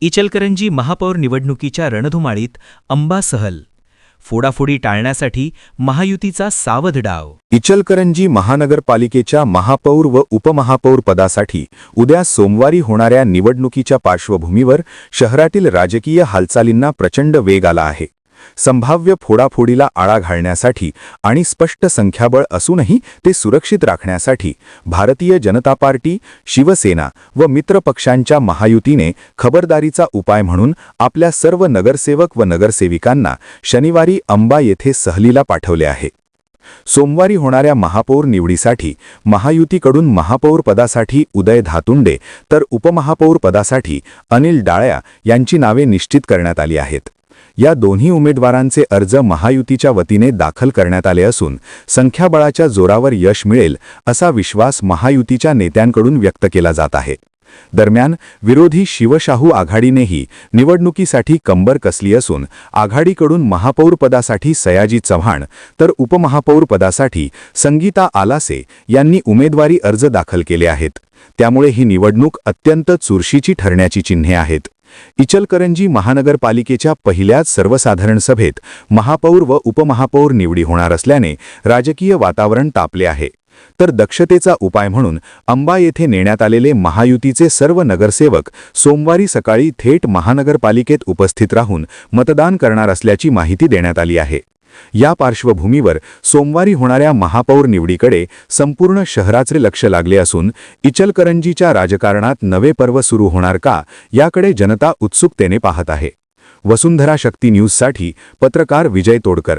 इचलकरंजी महापौर निवडणुकीच्या रणधुमाळीत अंबा सहल. फोडाफोडी टाळण्यासाठी महायुतीचा सावध डाव. इचलकरंजी महानगरपालिकेच्या महापौर व उपमहापौर पदासाठी उद्या सोमवारी होणाऱ्या निवडणुकीच्या पार्श्वभूमीवर शहरातील राजकीय हालचालींना प्रचंड वेग आला आहे. संभाव्य फोडाफोडीला आळा घालण्यासाठी आणि स्पष्ट संख्याबळ असूनही ते सुरक्षित राखण्यासाठी भारतीय जनता पार्टी शिवसेना व मित्रपक्षांच्या महायुतीने खबरदारीचा उपाय म्हणून आपल्या सर्व नगरसेवक व नगरसेविकांना शनिवारी अंबा येथे सहलीला पाठवले आहे. सोमवारी होणाऱ्या महापौर निवडीसाठी महायुतीकडून महापौर पदासाठी उदय धातुंडे तर उपमहापौर पदासाठी अनिल डाळ्या यांची नावे निश्चित करण्यात आली आहेत. या दोन्ही उमेदवारांचे अर्ज महायुतीच्या वतीने दाखल करण्यात आले असून संख्याबळाच्या जोरावर यश मिळेल असा विश्वास महायुतीच्या नेत्यांकडून व्यक्त केला जात आहे. दरम्यान विरोधी शिवशाहू आघाडीनेही निवडणुकीसाठी कंबर कसली असून आघाडीकडून महापौरपदासाठी सयाजी चव्हाण तर उपमहापौरपदासाठी संगीता आलासे यांनी उमेदवारी अर्ज दाखल केले आहेत. त्यामुळे ही निवडणूक अत्यंत चुरशीची ठरण्याची चिन्हे आहेत. इचलकरंजी महानगरपालिकेच्या पहिल्याच सर्वसाधारण सभेत महापौर व उपमहापौर निवडी होणार असल्याने राजकीय वातावरण तापले आहे. तर दक्षतेचा उपाय म्हणून अंबा येथे नेण्यात आलेले महायुतीचे सर्व नगरसेवक सोमवारी सकाळी थेट महानगरपालिकेत उपस्थित राहून मतदान करणार असल्याची माहिती देण्यात आली आहे. या पार्श्वभूमीवर सोमवारी होणाऱ्या महापौर निवडीकडे संपूर्ण शहराचे लक्ष लागले असून इचलकरंजीच्या राजकारणात नवे पर्व सुरू होणार का याकडे जनता उत्सुकतेने पाहत आहे. वसुंधरा शक्ती न्यूजसाठी पत्रकार विजय तोडकर.